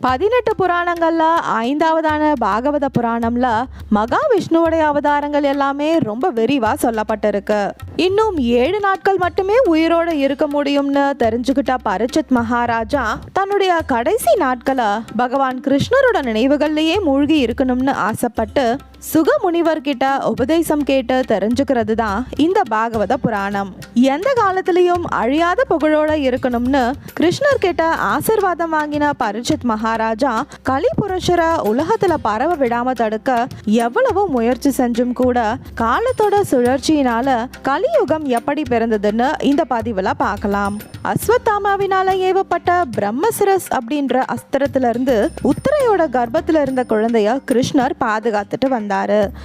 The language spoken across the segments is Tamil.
பதினெட்டு புராணங்களில் ஐந்தாவதான பாகவத புராணம்ல மகாவிஷ்ணுவோடைய அவதாரங்கள் எல்லாமே ரொம்ப விரிவாக சொல்லப்பட்டிருக்கு. இன்னும் ஏழு நாட்கள் மட்டுமே உயிரோட இருக்க முடியும்னு தெரிஞ்சுக்கிட்ட பரிச்சித் மகாராஜா தன்னுடைய கடைசி நாட்களை பகவான் கிருஷ்ணரோட நினைவுகள்லேயே மூழ்கி இருக்கணும்னு ஆசைப்பட்டு சுக முனிவர்கிட்ட உபதேசம் கேட்டு தெரிஞ்சுக்கிறது தான் இந்த பாகவத புராணம். எந்த காலத்திலையும் அழியாத புகழோட இருக்கணும்னு கிருஷ்ணர் கிட்ட ஆசிர்வாதம் வாங்கின பரிஜித் மகாராஜா கலிபுருஷரை உலகத்துல பரவ விடாம தடுக்க எவ்வளவோ முயற்சி செஞ்சும் கூட காலத்தோட சுழற்சியினால கலியுகம் எப்படி பிறந்ததுன்னு இந்த பதிவுல பார்க்கலாம். அஸ்வத்தாமாவினால ஏவப்பட்ட பிரம்மசிரஸ் அப்படின்ற அஸ்திரத்திலிருந்து உத்தரையோட கர்ப்பத்துல இருந்த குழந்தைய கிருஷ்ணர் பாதுகாத்துட்டு வந்தார்.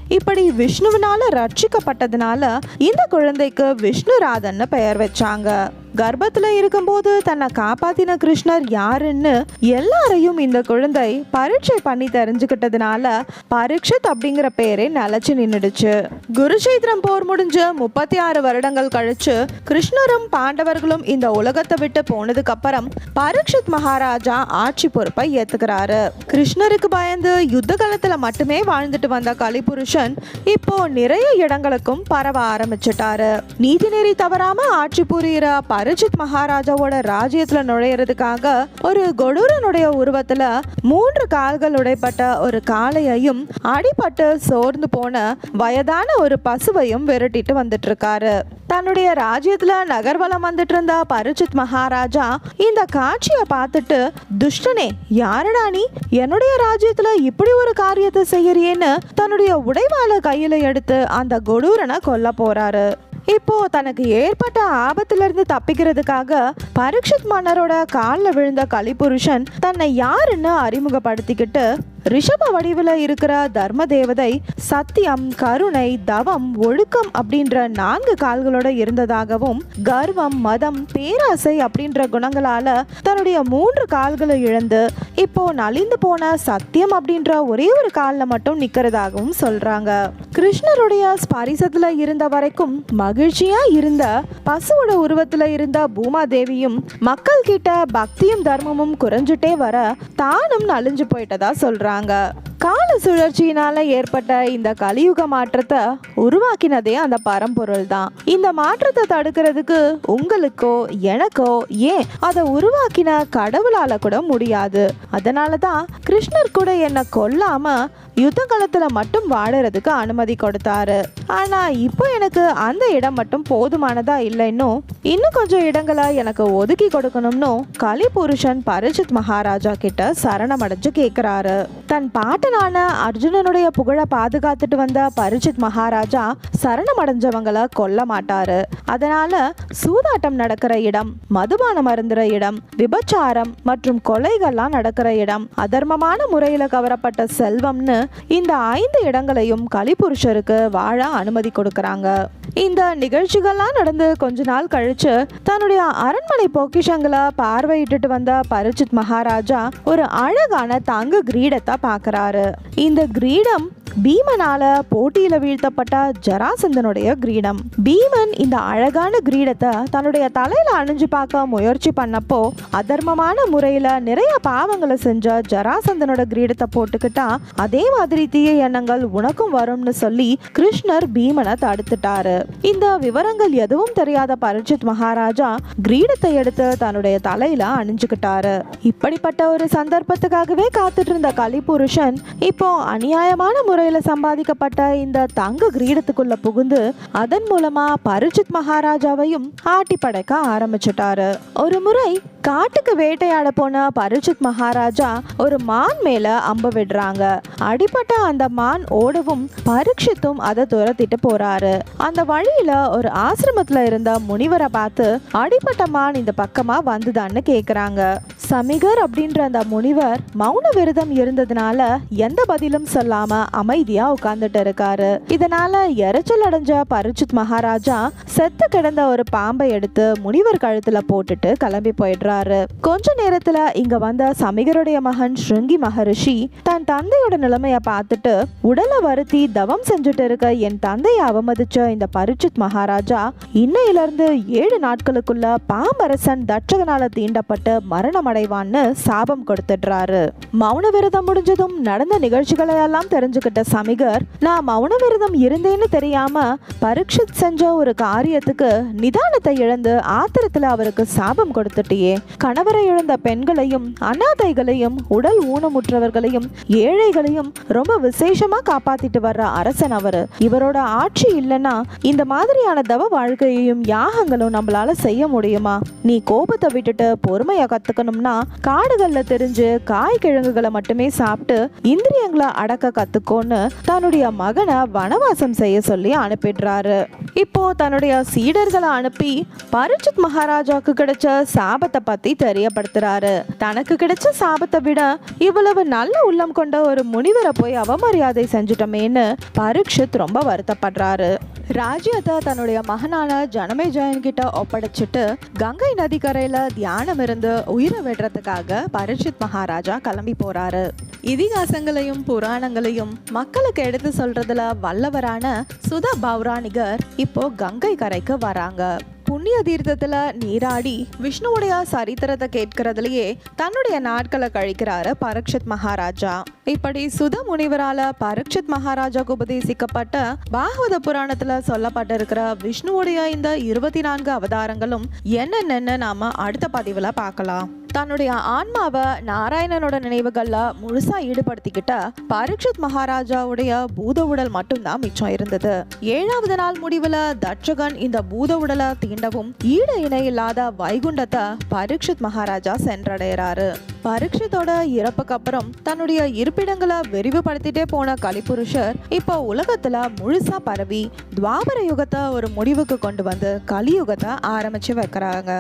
இப்படி விஷ்ணுவினால ரட்சிக்கப்பட்டதுனால இந்த குழந்தைக்கு விஷ்ணுராதன்னு பெயர் வச்சாங்க. கர்ப்பத்துல இருக்கும்போது தன்னை காப்பாத்தின கிருஷ்ணர் யாருன்னு எல்லாரையும் இந்த குழந்தை பரீட்சை பண்ணி தெரிஞ்சுக்கிட்டதுனால பரீட்சித் அப்படிங்கிற பேரே நிலைச்சு நின்றுடுச்சு குருஷேத்திரம் போர் முடிஞ்சு முப்பத்தி ஆறு வருடங்கள் கழிச்சு கிருஷ்ணரும் பாண்டவர்களும் இந்த உலகத்தை விட்டு போனதுக்கு அப்புறம் பரீட்சித் மகாராஜா ஆட்சி பொறுப்பை ஏத்துக்கிறாரு. கிருஷ்ணருக்கு பயந்து யுத்த காலத்துல மட்டுமே வாழ்ந்துட்டு வந்த கலிபுருஷன் இப்போ நிறைய இடங்களுக்கும் பரவ ஆரம்பிச்சிட்டாரு. நீதிநெறி தவறாம ஆட்சி புரியிற அரிஜித் மகாராஜாவோட ராஜ்யத்துல நுழையறதுக்காக ஒரு கொடூரனுடைய உருவத்துல மூன்று கால்கள் உடைப்பட்ட ஒரு காளையையும் அடிபட்டு சோர்ந்து போன வயதான ஒரு பசுவையும் விரட்டிட்டு வந்துட்டு இருக்காரு தன்னுடைய ராஜ்யத்துல நகர்வலம் வந்துட்டு இருந்த பரிஜித் மகாராஜா இந்த காட்சியை பார்த்துட்டு துஷ்டனே யாரடா நீ? என்னுடைய ராஜ்யத்துல இப்படி ஒரு காரியத்தை செய்யறியேன்னு தன்னுடைய உடைவாள கையில எடுத்து அந்த கொடூரனை கொல்ல போறாரு. இப்போ தனக்கு ஏற்பட்ட ஆபத்துல இருந்து தப்பிக்கிறதுக்காக பரீட்சித் மன்னரோட காலில் விழுந்த கலிபுருஷன் தன்னை யாருன்னு அறிமுகப்படுத்திக்கிட்டு ரிஷப வடிவில் இருக்கிற தர்ம தேவதை சத்தியம் கருணை தவம் ஒழுக்கம் அப்படின்ற நான்கு கால்களோட இருந்ததாகவும் கர்வம் மதம் பேராசை அப்படின்ற குணங்களால தன்னுடைய மூன்று கால்களை இழந்து இப்போ நலிந்து போன சத்தியம் அப்படின்ற ஒரே ஒரு காலில் மட்டும் நிற்கிறதாகவும் சொல்கிறாங்க கிருஷ்ணருடைய ஸ்பரிசத்தில் இருந்த வரைக்கும் மகிழ்ச்சியாக இருந்த பசுவோட உருவத்தில் இருந்த பூமாதேவியும் மக்கள் கிட்ட பக்தியும் தர்மமும் குறைஞ்சிட்டே வர தானும் நலிஞ்சு போயிட்டதா சொல்கிறாங்க கால சுழற்சியினால ஏற்பட்ட இந்த கலியுக மாற்றத்தை உருவாக்கினதே அந்த பரம்பொருள் தான். இந்த மாற்றத்தை தடுக்கிறதுக்கு உங்களுக்கோ எனக்கோ ஏன் அதை உருவாக்கின கடவுளால கூட முடியாது. அதனால தான் கிருஷ்ணர் கூட என்னை கொல்லாம யுத்த காலத்தில் மட்டும் வாழறதுக்கு அனுமதி கொடுத்தாரு. ஆனா இப்போ எனக்கு அந்த இடம் மட்டும் போதுமானதா இல்லைன்னு இன்னும் கொஞ்சம் இடங்களை எனக்கு ஒதுக்கி கொடுக்கணும்னு கலிபுருஷன் பரிஜித் மகாராஜா கிட்ட சரணமடைஞ்சு கேக்குறாரு. தன் பாட்டனான அர்ஜுனனுடைய புகழை பாதுகாத்துட்டு வந்த பரிஜித் மகாராஜா சரணமடைஞ்சவங்களை கொல்ல மாட்டாரு. அதனால சூதாட்டம் நடக்கிற இடம் மதுபானம் அருந்துற இடம் விபச்சாரம் மற்றும் கொலைகள்லாம் நடக்கிற இடம் அதர்மமான முறையில கவரப்பட்ட செல்வம்னு இந்த ஐந்து இடங்களையும் கலிபுருஷருக்கு வாழ அனுமதி கொடுக்கறாங்க. இந்த நிகழ்ச்சிகள்லாம் நடந்து கொஞ்ச நாள் கழிச்சு தன்னுடைய அரண்மனை பொக்கிஷங்களை பார்வையிட்டுட்டு வந்த பரிச்சித் மகாராஜா ஒரு அழகான தங்க கிரீடத்தை பார்க்கறாரு. இந்த கிரீடம் பீமனால போட்டியில வீழ்த்தப்பட்ட ஜராசந்தனுடைய கிரீடம். பீமன் இந்த அழகான கிரீடத்தை தன்னுடைய தலையில அணிஞ்சு பார்க்க முயற்சி பண்ணப்போ அதர்மமான முறையில நிறைய பாவங்களை செஞ்ச ஜராசந்தனோட கிரீடத்தை போட்டுக்கிட்டா அதே மாதிரி தீய எண்ணங்கள் உனக்கும் வரும்னு சொல்லி கிருஷ்ணர் பீமனை தடுத்துட்டாரு. இந்த விவரங்கள் எதுவும் தெரியாத பரிஜித் மகாராஜா கிரீடத்தை எடுத்து தன்னுடைய தலையில அணிஞ்சுக்கிட்டாரு. இப்படிப்பட்ட ஒரு சந்தர்ப்பத்துக்காகவே காத்துட்டு இருந்த கலிபுருஷன் இப்போ அநியாயமான முறை முறையில சம்பாதிக்கப்பட்ட இந்த தங்க கிரீடத்துக்குள்ள புகுந்து அதன் மூலமா பரிஜித் மகாராஜாவையும் ஆட்டி படைக்க ஆரம்பிச்சிட்டாரு. ஒரு முறை காட்டுக்கு வேட்டையாட போன பரிச்சித் மகாராஜா ஒரு மான் மேல அம்பு விடுறாங்க. அடிபட்ட அந்த மான் ஓடவும் பரீட்சித்தும் அதை துரத்திட்டு போறாரு. அந்த வழியில ஒரு ஆசிரமத்துல இருந்த முனிவரை பார்த்து அடிபட்ட மான் இந்த பக்கமா வந்துதான்னு கேக்குறாங்க. சமிகர் அப்படின்ற அந்த முனிவர் மௌன விரதம் இருந்ததுனால எந்த பதிலும் சொல்லாம அமைதியா உட்கார்ந்துட்டு இருக்காரு. இதனால எரிச்சல் அடைஞ்ச பரிச்சித் மகாராஜா செத்து கிடந்த ஒரு பாம்பை எடுத்து முனிவர் கழுத்துல போட்டுட்டு கிளம்பி போயிடுறாரு. போயிடுறாரு கொஞ்ச நேரத்துல இங்க வந்த சமிகருடைய மகன் ஸ்ருங்கி மகரிஷி தன் தந்தையோட நிலைமைய பார்த்துட்டு உடலை வருத்தி தவம் செஞ்சுட்டு இருக்க என் தந்தையை அவமதிச்ச இந்த பரிச்சித் மகாராஜா இன்னையில இருந்து ஏழு நாட்களுக்குள்ள பாம்பரசன் தட்சகனால தீண்டப்பட்டு மரணம் அடைவான்னு சாபம் கொடுத்துடுறாரு. மௌன விரதம் முடிஞ்சதும் நடந்த நிகழ்ச்சிகளை எல்லாம் தெரிஞ்சுக்கிட்ட சமிகர் நான் மௌன விரதம் இருந்தேன்னு தெரியாம பரீட்சித் செஞ்ச ஒரு காரியத்துக்கு நிதானத்தை இழந்து ஆத்திரத்துல அவருக்கு சாபம் கொடுத்துட்டியே. கணவரை இழந்த பெண்களையும் அனாதைகளையும் உடல் ஊனமுற்றவர்களையும் ஏழைகளையும் ரொம்ப விசேஷமா காப்பாத்திட்டு வர்ற அரசன் அவரு. இவரோட ஆட்சி இல்லைன்னா இந்த மாதிரியான தவ வாழ்க்கையையும் யாகங்களும் நம்மளால செய்ய முடியுமா? நீ கோபத்தை விட்டுட்டு பொறுமையா கத்துக்கணும்னா காடுகள்ல தெரிஞ்சு காய் கிழங்குகளை மட்டுமே சாப்பிட்டு இந்திரியங்களை அடக்க கத்துக்கோன்னு தன்னுடைய மகனை வனவாசம் செய்ய சொல்லி அனுப்பிடுறாரு. இப்போ தன்னுடைய சீடர்களை அனுப்பி பரிச்சித் மகாராஜாக்கு கிடைச்ச சாபத்தை பத்தி தெரியப்படுத்துறாரு. தனக்கு கிடைச்ச சாபத்தை விட இவ்வளவு நல்ல உள்ளம் கொண்ட ஒரு முனிவரை போய் அவமரியாதை செஞ்சுட்டமேன்னு பரீட்சித் ரொம்ப வருத்தப்படுறாரு. ராஜ்யத்தை தன்னுடைய மகனான ஜனமேஜயன் கிட்ட ஒப்படைச்சிட்டு கங்கை நதிக்கரையில தியானம் இருந்து உயிரை விடுறதுக்காக பரீட்சித் மகாராஜா கிளம்பி போறாரு. இதிகாசங்களையும் புராணங்களையும் மக்களுக்கு எடுத்து சொல்றதுல வல்லவரான சுத பௌராணிகர் இப்போ கங்கை கரைக்கு வராங்க. புண்ணிய தீர்த்தத்துல நீராடி விஷ்ணுவுடைய சரித்திரத்தை கேட்கறதுலயே தன்னுடைய நாட்களை கழிக்கிறாரு பரீட்சித் மகாராஜா. இப்படி சுத முனிவரால பரக்ஷத் மகாராஜாக்கு உபதேசிக்கப்பட்ட பாகவத புராணத்துல சொல்லப்பட்டிருக்கிற விஷ்ணுவுடைய இந்த இருபத்தி நான்கு அவதாரங்களும் என்னென்னு நாம அடுத்த பதிவுல பார்க்கலாம். தன்னுடைய ஆன்மாவை நாராயணனோட நினைவுகளில் முழுசாக ஈடுபடுத்திக்கிட்ட பரீட்சித் மகாராஜாவுடைய பூத உடல் மட்டும்தான் மிச்சம் இருந்தது. ஏழாவது நாள் முடிவில் தட்சகன் இந்த பூத உடலை தீண்டவும் ஈடு இணை இல்லாத வைகுண்டத்தை பரீட்சித் மகாராஜா சென்றடைகிறாரு. பரீட்சித்தோட இறப்புக்கு அப்புறம் தன்னுடைய இருப்பிடங்களை விரிவுபடுத்திட்டே போன கலிபுருஷர் இப்போ உலகத்துல முழுசா பரவி துவாபர யுகத்தை ஒரு முடிவுக்கு கொண்டு வந்து கலியுகத்தை ஆரம்பிச்சு வைக்கிறாங்க.